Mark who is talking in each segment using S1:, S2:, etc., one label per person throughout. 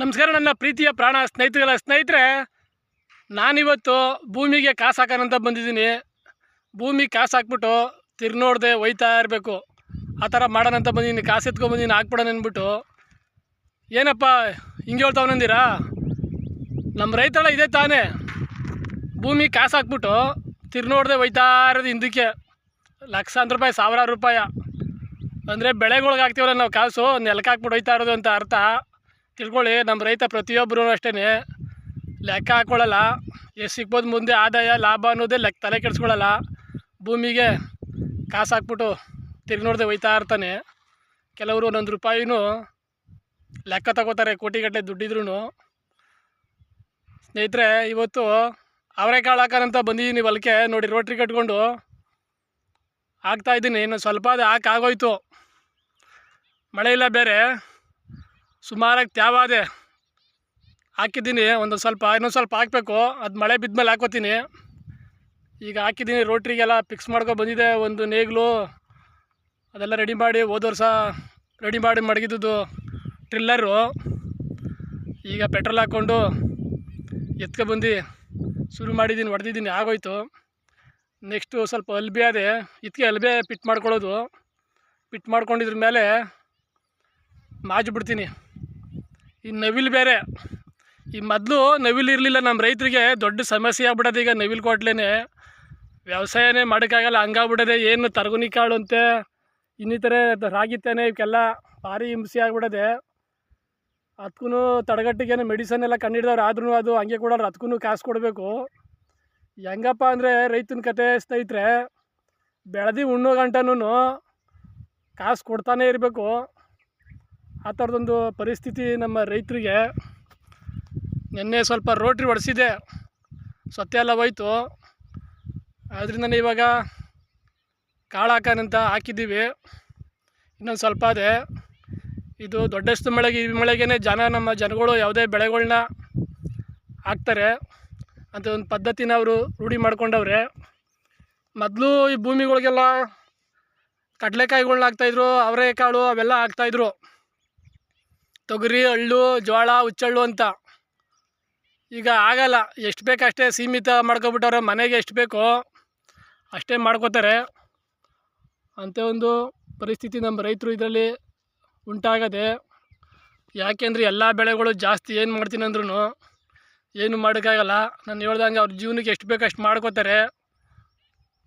S1: ನಮಸ್ಕಾರ ನನ್ನ ಪ್ರೀತಿಯ ಪ್ರಾಣ ಸ್ನೇಹಿತರೆಲ್ಲ ಸ್ನೇಹಿತರೆ, ನಾನಿವತ್ತು ಭೂಮಿಗೆ ಕಾಸು ಹಾಕೋಣಂತ ಬಂದಿದ್ದೀನಿ. ಭೂಮಿ ಕಾಸು ಹಾಕ್ಬಿಟ್ಟು ತಿರ್ಗಿ ನೋಡದೆ ಒಯ್ತಾ ಇರಬೇಕು. ಆ ಥರ ಮಾಡೋಣಂತ ಬಂದಿದ್ದೀನಿ. ಕಾಸು ಎತ್ಕೊಂಬಂದಿನಿ ಹಾಕ್ಬಿಡೋಣ ಅಂದ್ಬಿಟ್ಟು. ಏನಪ್ಪ, ಹಿಂಗೆ ಹೇಳ್ತಾವನಂದಿರಾ ನಮ್ಮ ರೈತಳ ಇದೆ ತಾನೇ. ಭೂಮಿ ಕಾಸು ಹಾಕ್ಬಿಟ್ಟು ತಿರ್ಗಿ ನೋಡದೆ ಒಯ್ತಾ ಇರೋದು ಹಿಂದಕ್ಕೆ. ಲಕ್ಷಾಂತರ ರೂಪಾಯಿ, ಸಾವಿರಾರು ರೂಪಾಯಿ. ಅಂದರೆ ಬೆಳೆಗಳ್ಗೆ ಹಾಕ್ತೀವಲ್ಲ ನಾವು ಕಾಸು, ನೆಲಕ್ಕೆ ಹಾಕ್ಬಿಟ್ಟು ಒಯ್ತಾ ಇರೋದು ಅಂತ ಅರ್ಥ. ತಿಳ್ಕೊಳ್ಳಿ ನಮ್ಮ ರೈತ ಪ್ರತಿಯೊಬ್ಬರು ಅಷ್ಟೇ ಲೆಕ್ಕ ಹಾಕ್ಕೊಳ್ಳಲ್ಲ ಎಷ್ಟು ಸಿಗ್ಬೋದು ಮುಂದೆ ಆದಾಯ, ಲಾಭ ಅನ್ನೋದೇ ಲೆಕ್ಕ ತಲೆ ಕೆಡಿಸ್ಕೊಳ್ಳಲ್ಲ. ಭೂಮಿಗೆ ಕಾಸು ಹಾಕ್ಬಿಟ್ಟು ತಿರ್ಗಿ ನೋಡದೆ ಒಯ್ತಾ ಇರ್ತಾನೆ. ಕೆಲವರು ಒಂದೊಂದು ರೂಪಾಯಿನೂ ಲೆಕ್ಕ ತಗೋತಾರೆ ಕೋಟಿಗಟ್ಟಲೆ ದುಡ್ಡಿದ್ರು ಸ್ನೇಹಿತರೆ, ಇವತ್ತು ಅವರೆಕಾಳು ಹಾಕೋಣಂತ ಬಂದಿದ್ದೀನಿ ಹೊಲಕ್ಕೆ. ನೋಡಿ, ರೋಟ್ರಿ ಕಟ್ಕೊಂಡು ಹಾಕ್ತಾಯಿದ್ದೀನಿ ಇನ್ನು ಸ್ವಲ್ಪ ಅದು ಹಾಕಾಗೋಯ್ತು ಮಳೆ ಇಲ್ಲ ಬೇರೆ. ಸುಮಾರಾಗಿ ತ್ಯಾವಾದೆ ಹಾಕಿದ್ದೀನಿ. ಒಂದು ಸ್ವಲ್ಪ, ಇನ್ನೊಂದು ಸ್ವಲ್ಪ ಹಾಕಬೇಕು. ಅದು ಮಳೆ ಬಿದ್ಮೇಲೆ ಹಾಕೋತೀನಿ. ಈಗ ಹಾಕಿದ್ದೀನಿ. ರೋಟ್ರಿಗೆಲ್ಲ ಫಿಕ್ಸ್ ಮಾಡ್ಕೊ ಬಂದಿದೆ. ಒಂದು ನೇಗ್ಲು ಅದೆಲ್ಲ ರೆಡಿ ಮಾಡಿ ಹೋದ ವರ್ಷ ರೆಡಿ ಮಾಡಿ ಮಡಗಿದ್ದು ಟ್ರಿಲ್ಲರು ಈಗ ಪೆಟ್ರೋಲ್ ಹಾಕ್ಕೊಂಡು ಎತ್ಕೊಬಂದು ಶುರು ಮಾಡಿದ್ದೀನಿ ಹೊಡೆದಿದ್ದೀನಿ ಆಗೋಯ್ತು. ನೆಕ್ಸ್ಟು ಸ್ವಲ್ಪ ಅಲ್ಬಿ ಅದೇ. ಇದಕ್ಕೆ ಅಲ್ಬೆ ಪಿಟ್ ಮಾಡ್ಕೊಳ್ಳೋದು. ಪಿಟ್ ಮಾಡ್ಕೊಂಡಿದ್ರ ಮೇಲೆ ಮಾಜು ಬಿಡ್ತೀನಿ. ಈ ನವಿಲು ಬೇರೆ. ಈ ಮೊದಲು ನವಿಲು ಇರಲಿಲ್ಲ ನಮ್ಮ ರೈತರಿಗೆ ದೊಡ್ಡ ಸಮಸ್ಯೆ ಆಗ್ಬಿಡೋದು ಈಗ ನವಿಲು ಕೊಟ್ಲೇ ವ್ಯವಸಾಯನೇ ಮಾಡೋಕ್ಕಾಗಲ್ಲ ಹಂಗಾಗ್ಬಿಡೋದೆ ಏನು ತರಗುನಿ ಕಾಳು ಅಂತೆ. ಇನ್ನಿತರ ರಾಗಿತ್ತೇನೆ ರಾಗಿ ತೆನೆ ಇವಕ್ಕೆಲ್ಲ ಭಾರಿ ಹಿಂಸೆ ಆಗ್ಬಿಡೋದೆ. ಅದಕ್ಕೂ ತಡೆಗಟ್ಟಿಗೆ ಮೆಡಿಸನ್ ಎಲ್ಲ ಕಂಡಿಡ್ದವ್ರು ಆದ್ರೂ ಅದು ಹಂಗೆ ಕೊಡೋರು ಅದಕ್ಕೂ ಕಾಸು ಕೊಡಬೇಕು. ಹೆಂಗಪ್ಪ ಅಂದರೆ ರೈತನ ಕತೆ ಸ್ನೇಹಿತರೆ, ಬೆಳೆದು ಉಣ್ಣೋ ಗಂಟನೂ ಕಾಸು ಕೊಡ್ತಾನೇ ಇರಬೇಕು. ಆ ಥರದೊಂದು ಪರಿಸ್ಥಿತಿ ನಮ್ಮ ರೈತರಿಗೆ ನಿನ್ನೆ ಸ್ವಲ್ಪ ರೋಟ್ರಿ ಹೊಡೆಸಿದೆ ಸತ್ಯ ಎಲ್ಲ ಹೋಯ್ತು. ಆದ್ದರಿಂದ ಇವಾಗ ಕಾಳು ಹಾಕೋಣಂತ ಹಾಕಿದ್ದೀವಿ. ಇನ್ನೊಂದು ಸ್ವಲ್ಪ ಅದೇ. ಇದು ದೊಡ್ಡಷ್ಟು ಮಳೆಗೆ, ಈ ಮಳೆಗೇ ಜನ, ನಮ್ಮ ಜನಗಳು ಯಾವುದೇ ಬೆಳೆಗಳನ್ನ ಹಾಕ್ತಾರೆ. ಅಂತ ಒಂದು ಪದ್ಧತಿನ ಅವರು ರೂಢಿ ಮಾಡ್ಕೊಂಡವ್ರೆ. ಮೊದಲು ಈ ಭೂಮಿಗಳಿಗೆಲ್ಲ ಕಡಲೆಕಾಯಿಗಳನ್ನ ಹಾಕ್ತಾಯಿದ್ರು ಅವರೆಕಾಳು ಅವೆಲ್ಲ ಹಾಕ್ತಾಯಿದ್ರು ತೊಗರಿ, ಹಳ್ಳು ಜೋಳ ಹುಚ್ಚಳ್ಳು ಅಂತ. ಈಗ ಆಗಲ್ಲ. ಎಷ್ಟು ಬೇಕು ಅಷ್ಟೇ ಸೀಮಿತ ಮಾಡ್ಕೊಬಿಟ್ಟವ್ರೆ ಮನೆಗೆ ಎಷ್ಟು ಬೇಕೋ ಅಷ್ಟೇ ಮಾಡ್ಕೋತಾರೆ. ಅಂಥ ಒಂದು ಪರಿಸ್ಥಿತಿ ನಮ್ಮ ರೈತರು ಇದರಲ್ಲಿ ಉಂಟಾಗದೆ, ಯಾಕೆಂದರೆ ಎಲ್ಲ ಬೆಳೆಗಳು ಜಾಸ್ತಿ ಏನು ಮಾಡ್ತೀನಿ ಅಂದ್ರೂ ಏನು ಮಾಡೋಕ್ಕಾಗಲ್ಲ. ನಾನು ಹೇಳ್ದಂಗೆ ಅವ್ರ ಜೀವನಕ್ಕೆ ಎಷ್ಟು ಬೇಕು ಅಷ್ಟು ಮಾಡ್ಕೋತಾರೆ.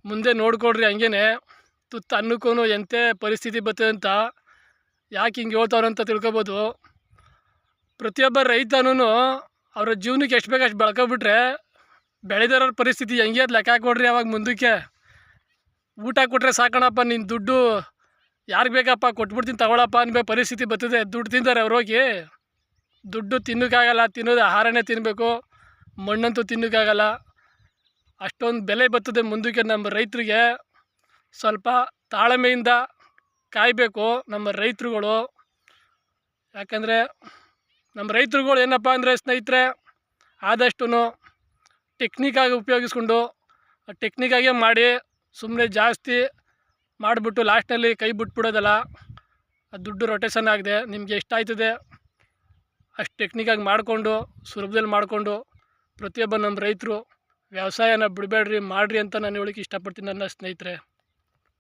S1: ಮುಂದೆ ನೋಡ್ಕೊಡ್ರಿ ಹಂಗೇನೆ. ತುತ್ತು ಅನ್ನಕ್ಕೂ ಎಂಥ ಪರಿಸ್ಥಿತಿ ಬರ್ತದೆ ಅಂತ ಯಾಕೆ ಹಿಂಗೆ ಹೇಳ್ತಾವ್ರೆ ಅಂತ ತಿಳ್ಕೊಬೋದು. ಪ್ರತಿಯೊಬ್ಬ ರೈತನೂ ಅವರ ಜೀವನಕ್ಕೆ ಎಷ್ಟು ಬೇಕು ಅಷ್ಟು ಬೆಳ್ಕೊಬಿಟ್ರೆ ಬೆಳೆದಿರೋ ಪರಿಸ್ಥಿತಿ ಹೆಂಗೆ ಅದು ಲೆಕ್ಕ ಹಾಕ್ಕೊಡ್ರಿ ಅವಾಗ ಮುಂದಕ್ಕೆ. ಊಟ ಕೊಟ್ಟರೆ ಸಾಕಣಪ್ಪ ನಿನ್ನ ದುಡ್ಡು ಯಾರಿಗೆ ಬೇಕಪ್ಪ, ಕೊಟ್ಬಿಡ್ತೀನಿ ತಗೊಳಪ್ಪ ಅನ್ಬೇ ಪರಿಸ್ಥಿತಿ ಬರ್ತದೆ. ದುಡ್ಡು ತಿಂತಾರೆ ಅವ್ರು ಹೋಗಿ? ದುಡ್ಡು ತಿನ್ನೋಕ್ಕಾಗಲ್ಲ, ತಿನ್ನೋದು ಆಹಾರನೇ ತಿನ್ನಬೇಕು ಮಣ್ಣಂತೂ ತಿನ್ನೋಕ್ಕಾಗಲ್ಲ. ಅಷ್ಟೊಂದು ಬೆಲೆ ಬರ್ತದೆ ಮುಂದಕ್ಕೆ ನಮ್ಮ ರೈತರಿಗೆ. ಸ್ವಲ್ಪ ತಾಳ್ಮೆಯಿಂದ ಕಾಯಬೇಕು ನಮ್ಮ ರೈತರುಗಳು. ಯಾಕಂದರೆ ನಮ್ಮ ರೈತರುಗಳು ಏನಪ್ಪ ಅಂದರೆ ಸ್ನೇಹಿತರೆ ಆದಷ್ಟು ಟೆಕ್ನಿಕಾಗಿ ಉಪಯೋಗಿಸ್ಕೊಂಡು ಟೆಕ್ನಿಕಾಗೆ ಮಾಡಿ ಸುಮ್ಮನೆ ಜಾಸ್ತಿ ಮಾಡಿಬಿಟ್ಟು ಲಾಸ್ಟಲ್ಲಿ ಕೈ ಬಿಟ್ಬಿಡೋದಲ್ಲ ದುಡ್ಡು ರೊಟೇಷನ್ ಆಗಿದೆ, ನಿಮಗೆ ಎಷ್ಟಾಯ್ತದೆ ಅಷ್ಟು ಟೆಕ್ನಿಕಾಗಿ ಮಾಡಿಕೊಂಡು, ಸುಲಭದಲ್ಲಿ ಮಾಡಿಕೊಂಡು ಪ್ರತಿಯೊಬ್ಬ ನಮ್ಮ ರೈತರು ವ್ಯವಸಾಯನ ಬಿಡಬೇಡ್ರಿ, ಮಾಡಿರಿ ಅಂತ ನಾನು ಹೇಳೋಕ್ಕೆ ಇಷ್ಟಪಡ್ತೀನಿ ನನ್ನ ಸ್ನೇಹಿತರೆ.